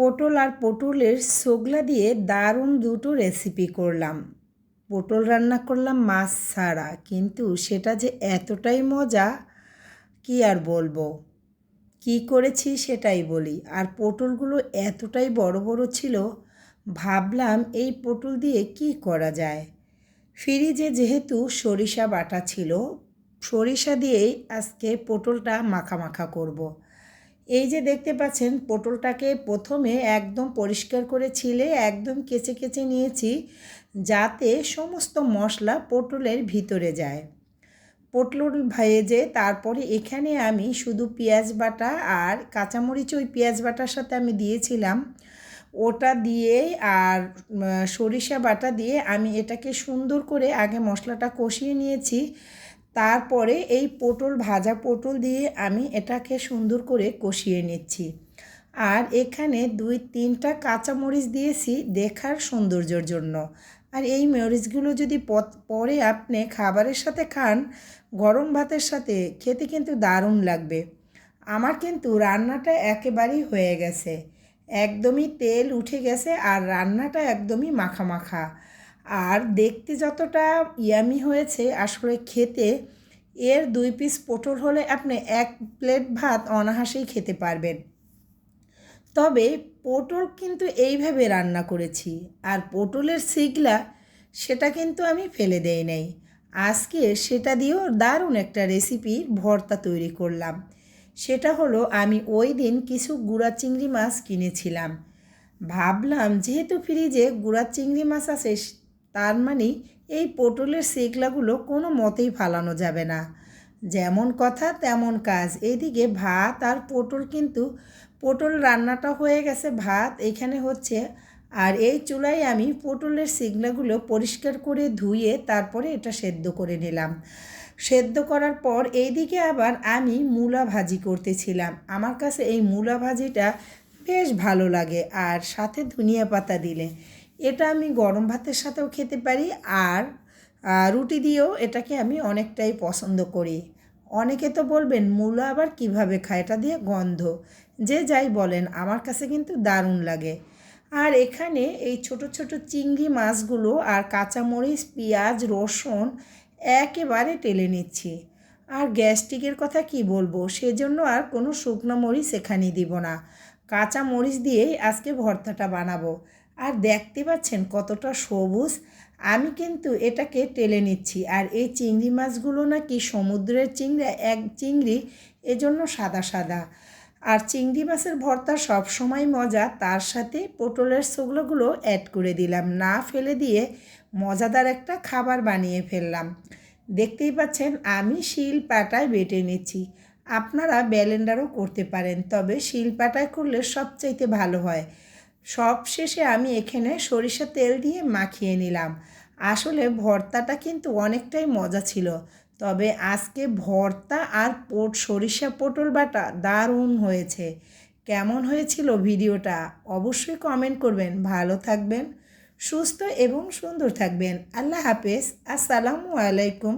পটল আর পটলের সোগলা দিয়ে দারুণ দুটো রেসিপি করলাম। পটল রান্না করলাম মাছ ছাড়া, কিন্তু সেটা যে এতটাই মজা, কি আর বলব? কি করেছি সেটাই বলি। আর পটলগুলো এতটাই বড় বড় ছিল, ভাবলাম এই পটল দিয়ে কি করা যায়? ফ্রিজে যেহেতু সরিষা বাটা ছিল, সরিষা দিয়েই আজকে পটলটা মাখা মাখা করব। এই যে দেখতে পাচ্ছেন, পটলটাকে প্রথমে একদম পরিষ্কার করে ছিলে, একদম কেচে কেচে নিয়েছি, যাতে সমস্ত মশলা পটলের ভিতরে যায়। পটল ভেজে তারপরে এখানে আমি শুধু পেঁয়াজ বাটা আর কাঁচামরিচ, ওই পেঁয়াজ বাটার সাথে আমি দিয়েছিলাম। ওটা দিয়ে আর সরিষা বাটা দিয়ে আমি এটাকে সুন্দর করে আগে মশলাটা কষিয়ে নিয়েছি। তারপরে এই পটল, ভাজা পটল দিয়ে আমি এটাকে সুন্দর করে কষিয়ে নিচ্ছি। আর এখানে দুই তিনটা কাঁচামরিচ দিয়েছি দেখার সৌন্দর্যর জন্য। আর এই মরিচগুলো যদি পরে আপনি খাবারের সাথে খান, গরম ভাতের সাথে, খেতে কিন্তু দারুণ লাগবে। আমার কিন্তু রান্নাটা একেবারেই হয়ে গেছে। একদমই তেল উঠে গেছে আর রান্নাটা একদমই মাখা মাখা। আর দেখতে যতটা ইয়ামি হয়েছে, আসলে খেতে, এর দুই পিস পটল হলে আপনি এক প্লেট ভাত অনাহাসেই খেতে পারবেন। তবে পটল কিন্তু এইভাবে রান্না করেছি, আর পটলের সিগলা সেটা কিন্তু আমি ফেলে দেই নাই। আজকে সেটা দিয়েও দারুণ একটা রেসিপির ভর্তা তৈরি করলাম। সেটা হলো আমি ওই দিন কিছু গুঁড়া চিংড়ি মাছ কিনেছিলাম। ভাবলাম যেহেতু ফ্রিজে গুঁড়া চিংড়ি মাছ আছে তার মানে এই পটলের সেগলাগুলো কোনো মতেই ফালানো যাবে না। যেমন কথা, তেমন কাজ। এদিকে ভাত আর পটল কিন্তু, পটল রান্নাটা হয়ে গেছে ভাত, এখানে হচ্ছে, আর এই চুলায় আমি পটলের সিগনাগুলো পরিষ্কার করে ধুয়ে তারপরে এটা সেদ্ধ করে নিলাম। সেদ্ধ করার পর এইদিকে আবার আমি মূলা ভাজি করতেছিলাম। আমার কাছে এই মূলা ভাজিটা বেশ ভালো লাগে, আর সাথে ধনিয়া পাতা দিলে। এটা আমি গরম ভাতের সাথেও খেতে পারি আর রুটি দিয়েও এটাকে আমি অনেকটাই পছন্দ করি। অনেকে তো বলবেন, মূলা আবার কীভাবে খায়? এটা দিয়ে গন্ধ। যে যাই বলেন, আমার কাছে কিন্তু দারুণ লাগে। আর এখানে এই ছোট ছোট চিংড়ি মাছগুলো আর কাঁচামরিচ, পেঁয়াজ, রসুন একেবারে টেলে নিচ্ছি। আর গ্যাস্ট্রিকের কথা কি বলব, সেজন্য আর কোনো শুকনো মরিচ এখানে দিব না। কাঁচা মরিচ দিয়েই আজকে ভর্তাটা বানাবো। আর দেখতে পাচ্ছেন কতটা সবুজ। আমি কিন্তু এটাকে টেলে নিচ্ছি। আর এই চিংড়ি মাছগুলো নাকি সমুদ্রের চিংড়ি, এক চিংড়ি, এজন্য সাদা সাদা। আর চিংড়ি মাছের ভর্তা সব সময় মজা। তার সাথে পটলের শুকনোগুলো অ্যাড করে দিলাম। না ফেলে দিয়ে মজাদার একটা খাবার বানিয়ে ফেললাম। দেখতেই পাচ্ছেন, আমি শিল পাটায় বেটে নিচ্ছি। আপনারা ব্যালেন্ডারও করতে পারেন, তবে শিল পাটায় করলে সবচাইতে ভালো হয়। সব শেষে আমি এখানে সরিষা তেল দিয়ে মাখিয়ে নিলাম। আসলে ভর্তাটা কিন্তু অনেকটাই মজা ছিল। তবে আজকে ভর্তা আর পোট সরিষা পটল বাটা দারুণ হয়েছে। কেমন হয়েছিল ভিডিওটা অবশ্যই কমেন্ট করবেন। ভালো থাকবেন, সুস্থ এবং সুন্দর থাকবেন। আল্লাহ হাফেজ। আসসালামু আলাইকুম।